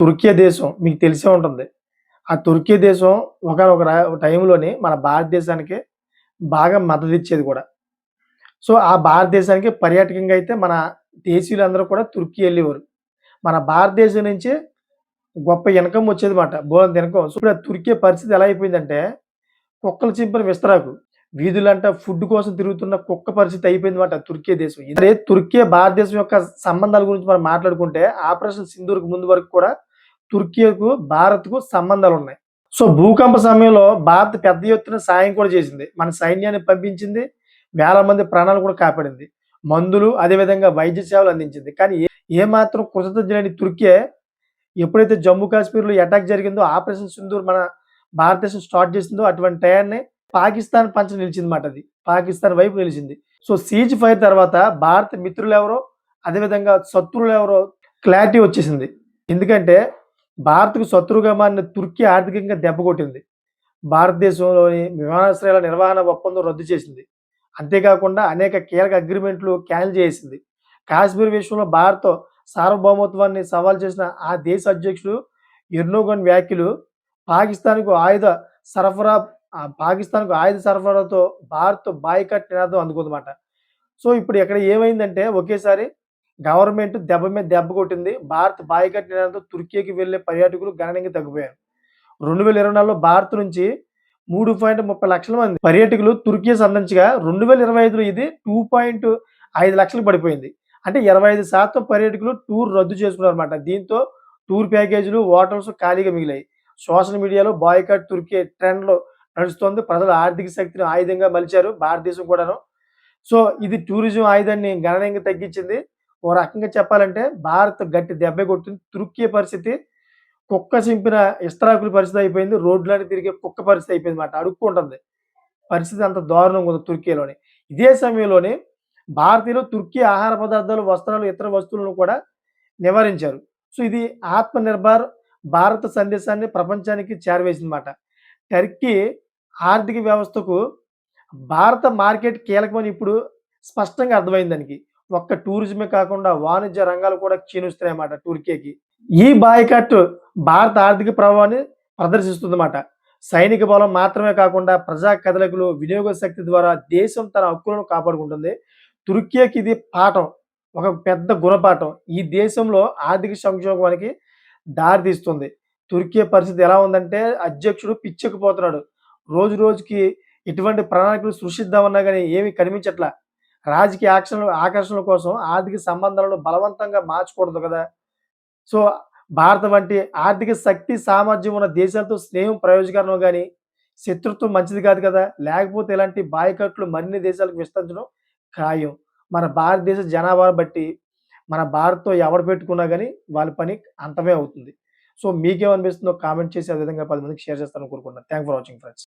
Turkiye దేశం మీకు తెలిసే ఉంటుంది. ఆ తుర్కీ దేశం ఒక టైంలోనే మన భారతదేశానికి బాగా మద్దతు ఇచ్చేది కూడా. సో ఆ భారతదేశానికి పర్యాటకంగా అయితే మన దేశీయులందరూ కూడా తుర్కీ వెళ్ళేవారు. మన భారతదేశం నుంచి గొప్ప ఇన్కమ్ వచ్చేది మాట బోలంత ఇన్కమ్ సో ఇప్పుడు ఆ తుర్కీ పరిస్థితి ఎలా అయిపోయిందంటే కుక్కలు చింపిన విస్తరాకు వీధులంట ఫుడ్ కోసం తిరుగుతున్న కుక్క పరిస్థితి అయిపోయింది మాట తుర్కీ దేశం. ఇదే తుర్కీ భారతదేశం యొక్క సంబంధాల గురించి మనం మాట్లాడుకుంటే ఆపరేషన్ సింధూర్కి ముందు వరకు కూడా తుర్కీకు భారత్కు సంబంధాలు ఉన్నాయి సో భూకంప సమయంలో భారత్ పెద్ద ఎత్తున సాయం కూడా చేసింది. మన సైన్యాన్ని పంపించింది. వేల మంది ప్రాణాలు కూడా కాపాడింది. మందులు అదేవిధంగా వైద్య సేవలు అందించింది. కానీ ఏ- మాత్రం కృతజ్ఞ లేని తుర్కీ ఎప్పుడైతే జమ్మూ కాశ్మీర్లో అటాక్ జరిగిందో ఆపరేషన్ సింధూర్ మన భారతదేశం స్టార్ట్ చేసిందో అటువంటి టయాన్ని పాకిస్తాన్ పంచ నిలిచింది మాట అది. పాకిస్తాన్ వైపు నిలిచింది. సో సీజ్ ఫైర్ తర్వాత భారత మిత్రులు ఎవరో అదేవిధంగా శత్రువులు ఎవరో క్లారిటీ వచ్చేసింది. ఎందుకంటే భారత్కు శత్రువుగా మారిన తుర్కీ ఆర్థికంగా దెబ్బకొట్టింది భారతదేశంలోని విమానాశ్రయాల నిర్వహణ ఒప్పందం రద్దు చేసింది. అంతేకాకుండా అనేక కీలక అగ్రిమెంట్లు క్యాన్సిల్ చేసింది. కాశ్మీర్ విషయంలో భారత్ సార్వభౌమత్వాన్ని సవాల్ చేసిన ఆ దేశ అధ్యక్షుడు ఎర్నోగన్ వ్యాఖ్యలు పాకిస్తాన్కు ఆయుధ సరఫరా పాకిస్తాన్కు ఆయుధ సరఫరాతో భారత్ బాయ్కట్ నినాదం అందుకుందన్నమాట. సో ఇప్పుడు ఇక్కడ ఏమైందంటే ఒకేసారి గవర్నమెంట్ దెబ్బ మీద దెబ్బ కొట్టింది. భారత్ బాయ్కట్ నిర్ణయంతో తుర్కీకి వెళ్ళే పర్యాటకులు గణనీయంగా తగ్గిపోయారు. రెండు వేల ఇరవై నాలుగులో భారత్ నుంచి మూడు పాయింట్ ముప్పై లక్షల మంది పర్యాటకులు తుర్కీ సందర్శించగా రెండు వేల ఇరవై ఐదులో ఇది టూ పాయింట్ ఐదు లక్షలు పడిపోయింది. అంటే ఇరవై ఐదు శాతం పర్యాటకులు టూర్ రద్దు చేసుకున్నారు అనమాట దీంతో టూర్ ప్యాకేజీలు హోటల్స్ ఖాళీగా మిగిలాయి. సోషల్ మీడియాలో బాయ్కట్ తుర్కీ ట్రెండ్లో నడుస్తోంది. ప్రజల ఆర్థిక శక్తిని ఆయుధంగా మలిచారు భారతదేశం కూడాను. సో ఇది టూరిజం ఆయుధాన్ని గణనీయంగా తగ్గించింది. ఓ రకంగా చెప్పాలంటే భారత్ గట్టి దెబ్బ కొట్టింది తురుక్కే పరిస్థితి కుక్క చింపిన ఇస్తరాకుల పరిస్థితి అయిపోయింది. రోడ్లని తిరిగే కుక్క పరిస్థితి అయిపోయింది మాట అడుక్కుంటుంది పరిస్థితి అంత దారుణంగా ఉంది తుర్కీలోని. ఇదే సమయంలోనే భారతీయులు తుర్కీ ఆహార పదార్థాలు వస్త్రాలు ఇతర వస్తువులను కూడా నివారించారు. సో ఇది ఆత్మ నిర్భర్ భారత సందేశాన్ని ప్రపంచానికి చేరవేసిందన్నమాట. టర్కీ ఆర్థిక వ్యవస్థకు భారత మార్కెట్ కీలకమని ఇప్పుడు స్పష్టంగా అర్థమైంది దానికి. ఒక్క టూరిజమే కాకుండా వాణిజ్య రంగాలు కూడా క్షీణిస్తున్నాయన్నమాట టూర్కీకి. ఈ బాయ్కట్ భారత ఆర్థిక ప్రభావాన్ని ప్రదర్శిస్తుందన్నమాట. సైనిక బలం మాత్రమే కాకుండా ప్రజా కదలికలు వినియోగ శక్తి ద్వారా దేశం తన హక్కులను కాపాడుకుంటుంది. తుర్కీకి ఇది పాఠం ఒక పెద్ద గుణపాఠం. ఈ దేశంలో ఆర్థిక సంక్షోభానికి దారితీస్తుంది తుర్కీ పరిస్థితి ఎలా ఉందంటే అధ్యక్షుడు పిచ్చెక్కిపోతున్నాడు. రోజు రోజుకి ఎటువంటి ప్రణాళికలు సృష్టిద్దామన్నా కానీ ఏమీ కనిపించట్లా. రాజకీయ ఆకర్షణ ఆకర్షణల కోసం ఆర్థిక సంబంధాలను బలవంతంగా మార్చకూడదు కదా. సో భారత వంటి ఆర్థిక శక్తి సామర్థ్యం ఉన్న దేశాలతో స్నేహం ప్రయోజకరం కానీ శత్రుత్వం మంచిది కాదు కదా. లేకపోతే ఇలాంటి బాయ్కట్లు మరిన్ని దేశాలకు విస్తరించడం ఖాయం. మన భారతదేశ జనాభాను బట్టి మన భారత్తో ఎవరు పెట్టుకున్నా కానీ వాళ్ళ పని అంతమే అవుతుంది. సో మీకేమనిపిస్తుందో కామెంట్ చేసి అదేవిధంగా పది మందికి షేర్ చేస్తారని కోరుకుంటున్నాను. Thank for watching friends